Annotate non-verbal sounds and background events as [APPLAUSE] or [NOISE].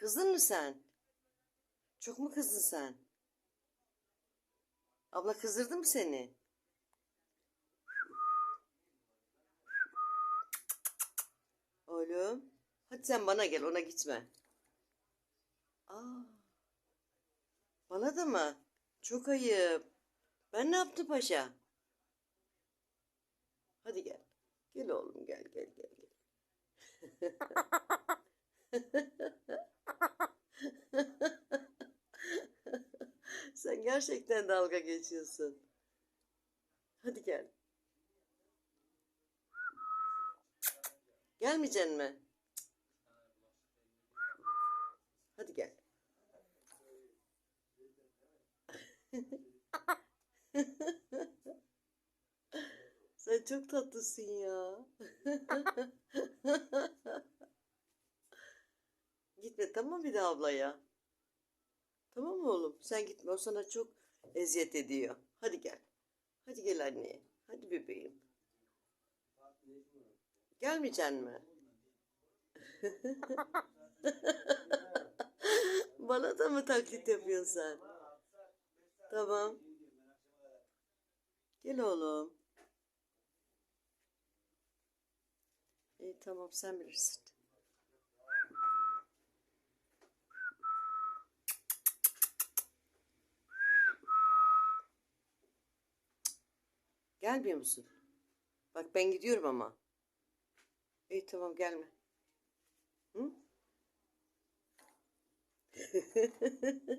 Kızdın mı sen? Çok mu kızdın sen? Abla kızdırdı mı seni? Oğlum. Hadi sen bana gel ona gitme. Aa. Bana da mı? Çok ayıp. Ben ne yaptım paşa? Hadi gel. Gel oğlum gel gel gel gel. [LAUGHS] Sen gerçekten dalga geçiyorsun. Hadi gel. Gelmeyeceksin mi? Hadi gel. [LAUGHS] Sen çok tatlısın ya. [LAUGHS] Gitme tamam bir de ablaya. Tamam oğlum? Sen gitme. O sana çok eziyet ediyor. Hadi gel. Hadi gel anneye. Hadi bebeğim. Gelmeyeceksin mi? [LAUGHS] Bana da mı taklit yapıyorsun sen? Tamam. Gel oğlum. İyi tamam sen bilirsin. Gelmiyor musun? Bak ben gidiyorum ama. İyi tamam gelme. Hı? [LAUGHS]